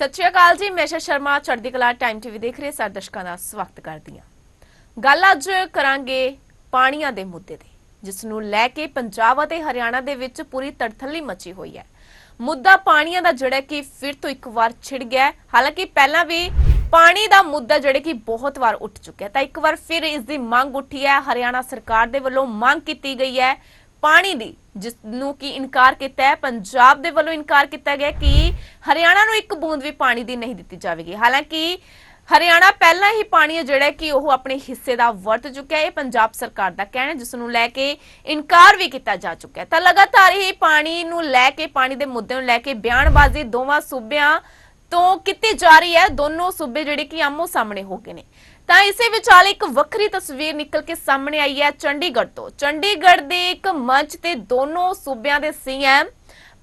ਸਤਿ ਸ਼੍ਰੀ ਅਕਾਲ ਜੀ, ਮੈਂ ਸ਼ਾ ਸ਼ਰਮਾ, ਚੜ੍ਹਦੀ ਕਲਾ ਟਾਈਮ ਟੀਵੀ ਦੇਖ ਰਹੇ ਸਾਰੇ ਦਰਸ਼ਕਾਂ ਦਾ ਸਵਾਗਤ ਕਰਦੀ ਹਾਂ। ਗੱਲ ਅੱਜ ਕਰਾਂਗੇ ਪਾਣੀਆਂ ਦੇ ਮੁੱਦੇ ਤੇ ਜਿਸ ਨੂੰ ਲੈ ਕੇ ਪੰਜਾਬ ਅਤੇ ਹਰਿਆਣਾ ਦੇ ਵਿੱਚ ਪੂਰੀ ਤੜਥੱਲੀ ਮਚੀ ਹੋਈ ਹੈ। ਮੁੱਦਾ ਪਾਣੀਆਂ ਦਾ ਜਿਹੜਾ ਕਿ ਫਿਰ ਤੋਂ ਇੱਕ ਵਾਰ ਛਿੜ ਗਿਆ ਹੈ। ਹਾਲਾਂਕਿ ਪਹਿਲਾਂ ਵੀ ਪਾਣੀ ਦਾ ਮੁੱਦਾ ਜਿਹੜੇ ਕਿ ਬਹੁਤ ਵਾਰ ਉੱਠ ਚੁੱਕਿਆ ਤਾਂ ਇੱਕ ਵਾਰ ਫਿਰ ਇਸ ਦੀ ਮੰਗ ਉੱਠੀ ਹੈ। ਹਰਿਆਣਾ ਸਰਕਾਰ ਦੇ ਵੱਲੋਂ ਮੰਗ ਕੀਤੀ ਗਈ ਹੈ ਪਾਣੀ ਦੀ ਜਿਸ ਨੂੰ ਕਿ ਇਨਕਾਰ ਕੀਤਾ ਹੈ ਪੰਜਾਬ ਦੇ ਵੱਲੋਂ ਇਨਕਾਰ ਕੀਤਾ ਗਿਆ ਕਿ ਹਰਿਆਣਾ ਨੂੰ ਇੱਕ ਬੂੰਦ ਵੀ ਪਾਣੀ ਦੀ ਨਹੀਂ ਦਿੱਤੀ ਜਾਵੇਗੀ। ਹਾਲਾਂਕਿ ਹਰਿਆਣਾ ਪਹਿਲਾਂ ਹੀ ਪਾਣੀ ਹੈ ਜਿਹੜਾ ਕਿ ਉਹ ਆਪਣੇ ਹਿੱਸੇ ਦਾ ਵਰਤ ਚੁੱਕਿਆ ਹੈ ਇਹ ਪੰਜਾਬ ਸਰਕਾਰ ਦਾ ਕਹਿਣਾ ਹੈ, ਜਿਸ ਨੂੰ ਲੈ ਕੇ ਇਨਕਾਰ ਵੀ ਕੀਤਾ ਜਾ ਚੁੱਕਿਆ ਹੈ। ਤਾਂ ਲਗਾਤਾਰ ਹੀ ਪਾਣੀ ਨੂੰ ਲੈ ਕੇ ਪਾਣੀ ਦੇ ਮੁੱਦੇ ਨੂੰ ਲੈ ਕੇ ਬਿਆਨਬਾਜ਼ੀ ਦੋਵਾਂ ਸੂਬਿਆਂ ਤੋਂ ਕੀਤੀ ਜਾ ਰਹੀ ਹੈ ਦੋਨੋਂ ਸੂਬੇ ਜਿਹੜੇ ਕਿ ਆਮੋ ਸਾਹਮਣੇ ਹੋ ਗਏ ਨੇ। ਤਾਂ ਇਸੇ ਵਿਚਾਲੇ ਇੱਕ ਵੱਖਰੀ ਤਸਵੀਰ ਨਿਕਲ ਕੇ ਸਾਹਮਣੇ ਆਈ ਹੈ ਚੰਡੀਗੜ੍ਹ ਤੋਂ। ਚੰਡੀਗੜ੍ਹ ਦੇ ਇੱਕ ਮੰਚ ਤੇ ਦੋਨੋਂ ਸੂਬਿਆਂ ਦੇ ਸੀਐਮ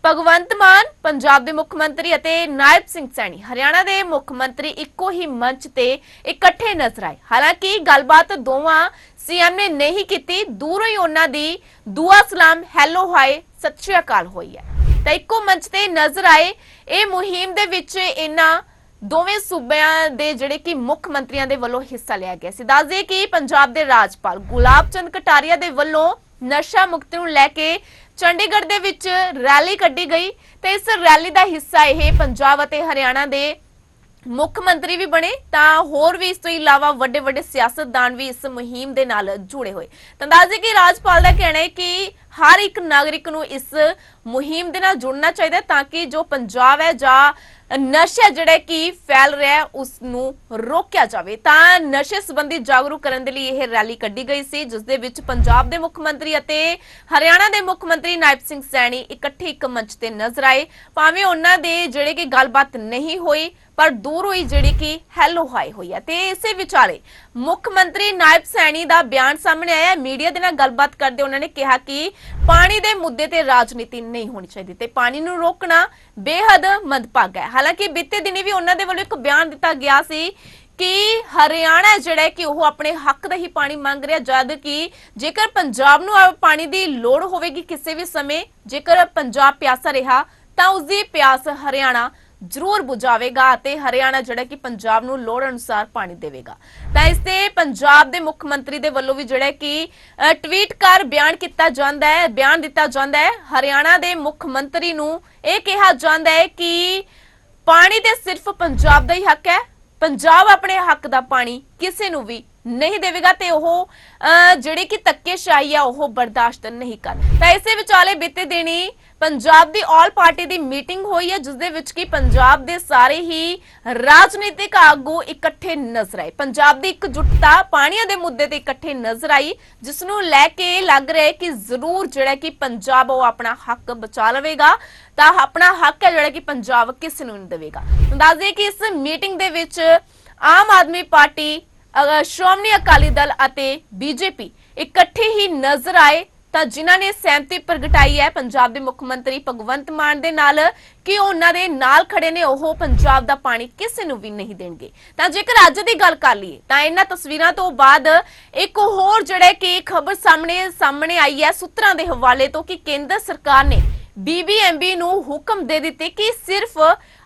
ਭਗਵੰਤ ਮਾਨ, ਪੰਜਾਬ ਦੇ ਮੁੱਖ ਮੰਤਰੀ ਅਤੇ ਨਾਇਬ ਸਿੰਘ ਸੈਣੀ। ਹਰਿਆਣਾ ਦੇ ਮੁੱਖ ਮੰਤਰੀ ਇੱਕੋ ਹੀ ਮੰਚ ਤੇ ਇਕੱਠੇ ਨਜ਼ਰ ਆਏ। ਹਾਲਾਂਕਿ ਗੱਲਬਾਤ ਦੋਵਾਂ ਸੀਐਮ ਨੇ ਨਹੀਂ ਕੀਤੀ, ਦੂਰੋਂ ਹੀ ਉਹਨਾਂ ਦੀ ਦੁਆ ਸਲਾਮ, ਹੈਲੋ ਹਾਈ ਸਤਿ ਸ਼੍ਰੀ ਅਕਾਲ ਹੋਈ ਹੈ। ਤਾਂ ਇੱਕੋ ਮੰਚ ਤੇ ਨਜ਼ਰ ਆਏ। ਇਹ ਮੁਹਿੰਮ ਦੇ ਵਿੱਚ ਇਹਨਾਂ ਦੋਵੇਂ ਸੂਬਿਆਂ ਦੇ ਜਿਹੜੇ ਕਿ ਮੁੱਖ ਮੰਤਰੀਆਂ ਦੇ ਵੱਲੋਂ ਹਿੱਸਾ ਲਿਆ ਗਿਆ ਸੀ। ਦੱਸ ਕਿ ਪੰਜਾਬ ਦੇ ਰਾਜਪਾਲ ਗੁਲਾਬ ਚੰਦ ਕਟਾਰੀਆ ਦੇ ਵੱਲੋਂ ਨਸ਼ਾ ਮੁਕਤੀ ਨੂੰ ਲੈ ਕੇ ਚੰਡੀਗੜ੍ਹ ਦੇ ਵਿੱਚ ਰੈਲੀ ਕੱਢੀ ਗਈ ਤੇ ਇਸ ਰੈਲੀ ਦਾ ਹਿੱਸਾ ਇਹ ਪੰਜਾਬ ਅਤੇ ਹਰਿਆਣਾ ਦੇ ਮੁੱਖ ਮੰਤਰੀ ਵੀ ਬਣੇ, ਤਾਂ ਹੋਰ ਵੀ ਇਸ ਤੋਂ ਇਲਾਵਾ ਵੱਡੇ ਵੱਡੇ ਸਿਆਸਤਦਾਨ ਵੀ ਇਸ ਮੁਹਿੰਮ ਦੇ ਨਾਲ ਜੁੜੇ ਹੋਏ। ਤਾਂ ਦੱਸਦੇ ਕਿ ਰਾਜਪਾਲ ਦਾ ਕਹਿਣਾ ਹੈ ਕਿ ਹਰ ਇੱਕ ਨਾਗਰਿਕ ਨੂੰ ਇਸ ਮੁਹਿੰਮ ਦੇ ਨਾਲ ਜੁੜਨਾ ਚਾਹੀਦਾ ਤਾਂ ਕਿ ਜੋ ਪੰਜਾਬ ਹੈ ਜਾਂ ਨਸ਼ਾ ਜਿਹੜਾ ਕਿ ਫੈਲ ਰਿਹਾ ਹੈ, ਉਸ ਨੂੰ ਰੋਕਿਆ ਜਾਵੇ। ਤਾਂ ਨਸ਼ੇ ਸੰਬੰਧੀ ਜਾਗਰੂਕ ਕਰਨ ਦੇ ਲਈ ਇਹ ਰੈਲੀ ਕੱਢੀ ਗਈ ਸੀ, ਜਿਸ ਦੇ ਵਿੱਚ ਪੰਜਾਬ ਦੇ ਮੁੱਖ ਮੰਤਰੀ ਅਤੇ ਹਰਿਆਣਾ ਦੇ ਮੁੱਖ ਮੰਤਰੀ ਨਾਇਬ ਸਿੰਘ ਸੈਣੀ ਇਕੱਠੇ ਇੱਕ ਮੰਚ ਤੇ ਨਜ਼ਰ ਆਏ। ਭਾਵੇਂ ਉਹਨਾਂ ਦੇ ਜਿਹੜੇ ਕਿ ਗੱਲਬਾਤ ਨਹੀਂ ਹੋਈ, ਪਰ ਦੂਰੋਂ ਹੀ ਜਿਹੜੀ ਕਿ ਹੈਲੋ ਹਾਈ ਹੋਈ ਹੈ। ਤੇ ਇਸੇ ਵਿਚਾਲੇ ਮੁੱਖ ਮੰਤਰੀ ਨਾਇਬ ਸੈਣੀ ਦਾ ਬਿਆਨ ਸਾਹਮਣੇ ਆਇਆ ਮੀਡੀਆ ਦੇ ਨਾਲ ਗੱਲਬਾਤ ਕਰਦੇ ਉਹਨਾਂ ਨੇ ਕਿਹਾ ਕਿ ਪਾਣੀ ਦੇ ਮੁੱਦੇ ਤੇ ਰਾਜਨੀਤੀ ਨਹੀਂ ਹੋਣੀ ਚਾਹੀਦੀ ਤੇ ਪਾਣੀ ਨੂੰ ਰੋਕਣਾ ਬੇਹੱਦ ਮੰਦਭਾਗਾ ਹੈ। ਹਾਲਾਂਕਿ ਬੀਤੇ ਦਿਨੀ ਵੀ ਉਹਨਾਂ ਦੇ ਵੱਲੋਂ ਇੱਕ ਬਿਆਨ ਦਿੱਤਾ ਗਿਆ ਸੀ ਕਿ ਹਰਿਆਣਾ ਜਿਹੜਾ ਕਿ ਉਹ ਆਪਣੇ ਹੱਕ ਦਾ ਹੀ ਪਾਣੀ ਮੰਗ ਰਿਹਾ, ਜਦ ਕਿ ਜੇਕਰ ਪੰਜਾਬ ਨੂੰ ਪਾਣੀ ਦੀ ਲੋੜ ਹੋਵੇਗੀ ਕਿਸੇ ਵੀ ਸਮੇਂ, ਜੇਕਰ ਪੰਜਾਬ ਪਿਆਸਾ ਰਿਹਾ, ਤਾਂ ਉਸ ਦੀ ਪਿਆਸ ਹਰਿਆਣਾ ਜ਼ਰੂਰ ਬੁਝਾਵੇਗਾ ਅਤੇ ਹਰਿਆਣਾ ਜਿਹੜਾ ਕਿ ਪੰਜਾਬ ਨੂੰ ਲੋੜ ਅਨੁਸਾਰ ਪਾਣੀ ਦੇਵੇਗਾ। ਤਾਂ ਇਸ ਤੇ ਪੰਜਾਬ ਦੇ ਮੁੱਖ ਮੰਤਰੀ ਦੇ ਵੱਲੋਂ ਵੀ ਜਿਹੜਾ ਕਿ ਟਵੀਟ ਕਰ ਬਿਆਨ ਕੀਤਾ ਜਾਂਦਾ ਹੈ ਬਿਆਨ ਦਿੱਤਾ ਜਾਂਦਾ ਹੈ। ਹਰਿਆਣਾ ਦੇ ਮੁੱਖ ਮੰਤਰੀ ਨੂੰ ਇਹ ਕਿਹਾ ਜਾਂਦਾ ਹੈ ਕਿ ਪਾਣੀ ਤੇ ਸਿਰਫ ਪੰਜਾਬ ਦਾ ਹੀ ਹੱਕ ਹੈ। ਪੰਜਾਬ ਆਪਣੇ ਹੱਕ ਦਾ ਪਾਣੀ ਕਿਸੇ ਨੂੰ ਵੀ ਨਹੀਂ ਦੇਵੇਗਾ ਤੇ ਉਹ ਅਹ, ਜਿਹੜੀ ਕਿ ਧੱਕੇਸ਼ਾਹੀ ਆ ਉਹ ਬਰਦਾਸ਼ਤ ਨਹੀਂ ਕਰ ਤਾਂ ਇਸੇ ਵਿਚਾਲੇ ਬੀਤੇ ਦਿਨੀ ਪੰਜਾਬ ਦੀ ਆਲ ਪਾਰਟੀ ਦੀ ਮੀਟਿੰਗ ਹੋਈ ਹੈ ਜਿਸ ਦੇ ਵਿੱਚ ਕਿ ਪੰਜਾਬ ਦੇ ਸਾਰੇ ਹੀ ਰਾਜਨੀਤਿਕ ਆਗੂ ਇਕੱਠੇ ਨਜ਼ਰ ਆਏ। ਪੰਜਾਬ ਦੀ ਇਕਜੁੱਟਤਾ ਪਾਣੀਆਂ ਦੇ ਮੁੱਦੇ ਤੇ ਇਕੱਠੇ ਨਜ਼ਰ ਆਈ ਜਿਸ ਨੂੰ ਲੈ ਕੇ ਲੱਗ ਰਿਹਾ ਹੈ ਕਿ ਜ਼ਰੂਰ ਜਿਹੜਾ ਕਿ ਪੰਜਾਬ ਉਹ ਆਪਣਾ ਹੱਕ ਬਚਾ ਲਵੇਗਾ, ਤਾਂ ਆਪਣਾ ਹੱਕ ਹੈ ਜਿਹੜਾ ਕਿ ਪੰਜਾਬ ਕਿਸੇ ਨੂੰ ਨਹੀਂ ਦੇਵੇਗਾ। ਦੱਸ ਦਈਏ ਕਿ ਇਸ ਮੀਟਿੰਗ ਦੇ ਵਿੱਚ ਆਮ ਆਦਮੀ ਪਾਰਟੀ ਸ਼੍ਰੋਮਣੀ ਅਕਾਲੀ ਦਲ ਅਤੇ ਬੀਜੇਪੀ ਇਕੱਠੇ ਹੀ ਨਜ਼ਰ ਆਏ। ਤਾਂ ਜਿਨ੍ਹਾਂ ਨੇ ਸਹਿਮਤੀ ਪ੍ਰਗਟਾਈ ਹੈ, ਪੰਜਾਬ ਦੇ ਮੁੱਖ ਮੰਤਰੀ ਭਗਵੰਤ ਮਾਨ ਦੇ ਨਾਲ ਕਿ ਉਹਨਾਂ ਦੇ ਨਾਲ ਖੜੇ ਨੇ, ਉਹ ਪੰਜਾਬ ਦਾ ਪਾਣੀ ਕਿਸੇ ਨੂੰ ਵੀ ਨਹੀਂ ਦੇਣਗੇ। ਤਾਂ ਜੇਕਰ ਅੱਜ ਦੀ ਗੱਲ ਕਰ ਲਈਏ, ਤਾਂ ਇਹਨਾਂ ਤਸਵੀਰਾਂ ਤੋਂ ਬਾਅਦ ਇੱਕ ਹੋਰ ਜਿਹੜਾ ਕਿ ਖਬਰ ਸਾਹਮਣੇ ਸਾਹਮਣੇ ਆਈ ਹੈ ਸੂਤਰਾਂ ਦੇ ਹਵਾਲੇ ਤੋਂ ਕਿ ਕੇਂਦਰ ਸਰਕਾਰ ਨੇ ਬੀਬੀਐਮਬੀ ਨੂੰ ਹੁਕਮ ਦੇ ਦਿੱਤੇ ਕਿ ਸਿਰਫ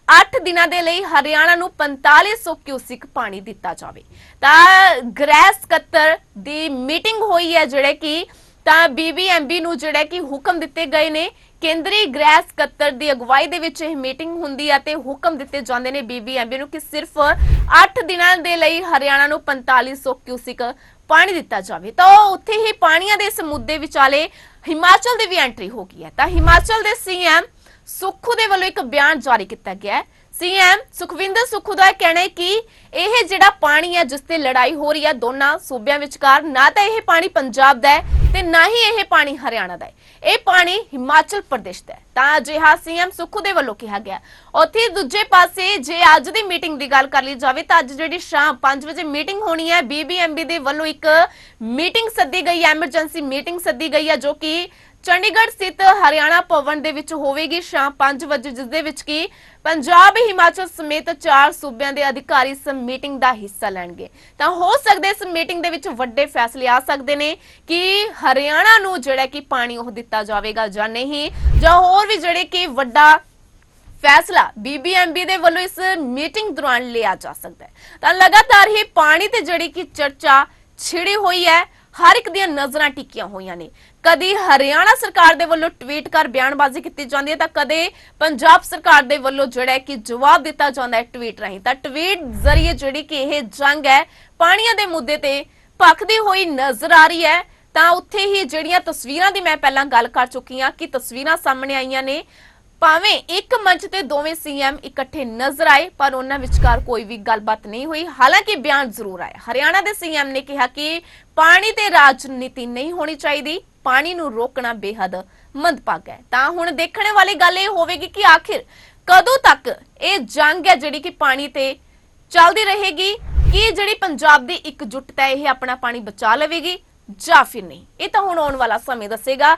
8 ਦਿਨਾਂ ਦੇ ਲਈ ਹਰਿਆਣਾ ਨੂੰ 4500 ਕਿਊਸਿਕ ਪਾਣੀ ਦਿੱਤਾ ਜਾਵੇ। ਤਾਂ ਗ੍ਰਹਿ ਸਕੱਤਰ ਦੀ ਮੀਟਿੰਗ ਹੋਈ ਹੈ, ਜਿਹੜੇ ਕਿ ਤਾਂ ਬੀਬੀਐਮਬੀ ਨੂੰ ਜਿਹੜਾ ਕਿ ਹੁਕਮ ਦਿੱਤੇ ਗਏ ਨੇ। ਕੇਂਦਰੀ ਗ੍ਰਹਿ ਸਕੱਤਰ ਦੀ ਅਗਵਾਈ ਦੇ ਵਿੱਚ ਇਹ ਮੀਟਿੰਗ ਹੁੰਦੀ ਹੈ ਤੇ ਹੁਕਮ ਦਿੱਤੇ ਜਾਂਦੇ ਨੇ ਬੀਬੀਐਮਬੀ ਨੂੰ ਕਿ ਸਿਰਫ 8 ਦਿਨਾਂ ਦੇ ਲਈ ਹਰਿਆਣਾ ਨੂੰ 4500 ਕਿਊਸਿਕ ਪਾਣੀ ਦਿੱਤਾ ਜਾਵੇ। ਤਾਂ ਉਹ ਉੱਥੇ ਹੀ ਪਾਣੀਆਂ ਦੇ ਇਸ ਮੁੱਦੇ ਵਿਚਾਲੇ ਹਿਮਾਚਲ ਦੀ ਵੀ ਐਂਟਰੀ ਹੋ ਗਈ ਹੈ। ਤਾਂ ਹਿਮਾਚਲ ਦੇ ਸੀਐਮ ਸੁੱਖੂ ਦੇ ਵੱਲੋਂ ਇੱਕ ਬਿਆਨ ਜਾਰੀ ਕੀਤਾ ਗਿਆ ਹੈ। ਸੀਐਮ ਸੁਖਵਿੰਦਰ ਸੁੱਖੂ ਦਾ ਕਹਿਣਾ ਹੈ ਕਿ ਇਹ ਜਿਹੜਾ ਪਾਣੀ ਹੈ ਜਿਸ ਤੇ ਲੜਾਈ ਹੋ ਰਹੀ ਹੈ ਦੋਨਾਂ ਸੂਬਿਆਂ ਵਿਚਕਾਰ, ਨਾ ਤਾਂ ਇਹ ਪਾਣੀ ਪੰਜਾਬ ਦਾ ਹੈ ਤੇ ਨਾ ਹੀ ਇਹ ਪਾਣੀ ਹਰਿਆਣਾ ਦਾ ਹੈ ਇਹ ਪਾਣੀ ਹਿਮਾਚਲ ਪ੍ਰਦੇਸ਼ ਦਾ ਹੈ ਤਾਂ ਅਜਿਹਾ ਸੀਐਮ ਸੁੱਖੂ ਦੇ ਵੱਲੋਂ ਕਿਹਾ ਗਿਆ। ਉੱਥੇ ਦੂਜੇ ਪਾਸੇ ਜੇ ਅੱਜ ਦੀ ਮੀਟਿੰਗ ਦੀ ਗੱਲ ਕਰ ਲਈ ਜਾਵੇ ਤਾਂ ਅੱਜ ਜਿਹੜੀ ਸ਼ਾਮ 5 ਵਜੇ ਮੀਟਿੰਗ ਹੋਣੀ ਹੈ ਬੀਬੀਐਮਬੀ ਦੇ ਵੱਲੋਂ ਇੱਕ ਮੀਟਿੰਗ ਸੱਦੀ ਗਈ ਹੈ ਐਮਰਜੈਂਸੀ ਮੀਟਿੰਗ ਸੱਦੀ ਗਈ ਹੈ ਜੋ ਕਿ ਚੰਡੀਗੜ੍ਹ ਸਥਿਤ ਹਰਿਆਣਾ ਭਵਨ ਦੇ ਵਿੱਚ ਹੋਵੇਗੀ ਸ਼ਾਮ 5 ਵਜੇ, ਜਿਸ ਦੇ ਵਿੱਚ ਕਿ ਪੰਜਾਬ, ਹਿਮਾਚਲ ਸਮੇਤ ਚਾਰ ਸੂਬਿਆਂ ਦੇ ਅਧਿਕਾਰੀ ਇਸ ਮੀਟਿੰਗ ਦਾ ਹਿੱਸਾ ਲੈਣਗੇ। ਤਾਂ ਹੋ ਸਕਦਾ ਇਸ ਮੀਟਿੰਗ ਦੇ ਵਿੱਚ ਵੱਡੇ ਫੈਸਲੇ ਆ ਸਕਦੇ ਨੇ ਕਿ ਹਰਿਆਣਾ ਨੂੰ ਜਿਹੜਾ ਕਿ ਪਾਣੀ ਉਹ ਦਿੱਤਾ ਜਾਵੇਗਾ ਜਾਂ ਨਹੀਂ, ਜਾਂ ਹੋਰ ਵੀ ਜਿਹੜੇ ਕਿ ਵੱਡਾ ਫੈਸਲਾ ਬੀਬੀਐਮਬੀ ਦੇ ਵੱਲੋਂ ਇਸ ਮੀਟਿੰਗ ਦੌਰਾਨ ਲਿਆ ਜਾ ਸਕਦਾ ਹੈ। ਤਾਂ ਲਗਾਤਾਰ ਹੀ ਪਾਣੀ ਤੇ ਜਿਹੜੀ ਕਿ ਚਰਚਾ ਛਿੜੀ ਹੋਈ ਹੈ ਹਰ ਇੱਕ ਦੀਆਂ ਨਜ਼ਰਾਂ ਟਿਕੀਆਂ ਹੋਈਆਂ ਨੇ। ਕਦੀ ਹਰਿਆਣਾ ਸਰਕਾਰ ਦੇ ਵੱਲੋਂ ਟਵੀਟ ਕਰ ਬਿਆਨਬਾਜ਼ੀ ਕੀਤੀ ਜਾਂਦੀ ਹੈ ਤਾਂ ਕਦੇ ਪੰਜਾਬ ਸਰਕਾਰ ਦੇ ਵੱਲੋਂ ਜਿਹੜਾ ਕਿ ਜਵਾਬ ਦਿੱਤਾ ਜਾਂਦਾ ਹੈ ਟਵੀਟ ਰਾਹੀਂ। ਤਾਂ ਟਵੀਟ ਜ਼ਰੀਏ ਜਿਹੜੀ ਕਿ ਇਹ ਜੰਗ ਹੈ, ਪਾਣੀਆਂ ਦੇ ਮੁੱਦੇ ਤੇ ਭਖਦੀ ਹੋਈ ਨਜ਼ਰ ਆ ਰਹੀ ਹੈ। ਤਾਂ ਉੱਥੇ ਹੀ ਜਿਹੜੀਆਂ ਤਸਵੀਰਾਂ ਦੀ ਮੈਂ ਪਹਿਲਾਂ ਗੱਲ ਕਰ ਚੁੱਕੀ ਹਾਂ ਕਿ ਤਸਵੀਰਾਂ ਸਾਹਮਣੇ ਆਈਆਂ ਨੇ। ਭਾਵੇਂ ਇੱਕ ਮੰਚ ਤੇ ਦੋਵੇਂ ਸੀਐਮ ਇਕੱਠੇ ਨਜ਼ਰ ਆਏ, ਪਰ ਉਹਨਾਂ ਵਿਚਕਾਰ ਕੋਈ ਵੀ ਗੱਲਬਾਤ ਨਹੀਂ ਹੋਈ। ਹਾਲਾਂਕਿ ਬਿਆਨ ਜ਼ਰੂਰ ਆਇਆ। ਹਰਿਆਣਾ ਦੇ ਸੀਐਮ ਨੇ ਕਿਹਾ ਕਿ ਪਾਣੀ ਤੇ ਰਾਜਨੀਤੀ ਨਹੀਂ ਹੋਣੀ ਚਾਹੀਦੀ। ਪਾਣੀ ਨੂੰ ਰੋਕਣਾ ਬੇਹੱਦ ਮੰਦਭਾਗਾ ਹੈ। ਤਾਂ ਹੁਣ ਦੇਖਣ ਵਾਲੀ ਗੱਲ ਇਹ ਹੋਵੇਗੀ ਕਿ ਆਖਿਰ ਕਦੋਂ ਤੱਕ ਇਹ ਜੰਗ ਹੈ ਜਿਹੜੀ ਕਿ ਪਾਣੀ ਤੇ ਚੱਲਦੀ ਰਹੇਗੀ? ਕਿ ਜਿਹੜੀ ਪੰਜਾਬ ਦੀ ਇਕਜੁੱਟਤਾ ਇਹ ਆਪਣਾ ਪਾਣੀ ਬਚਾ ਲਵੇਗੀ ਜਾਂ ਫਿਰ ਨਹੀਂ? ਇਹ ਤਾਂ ਹੁਣ ਆਉਣ ਵਾਲਾ ਸਮੇਂ ਦੱਸੇਗਾ।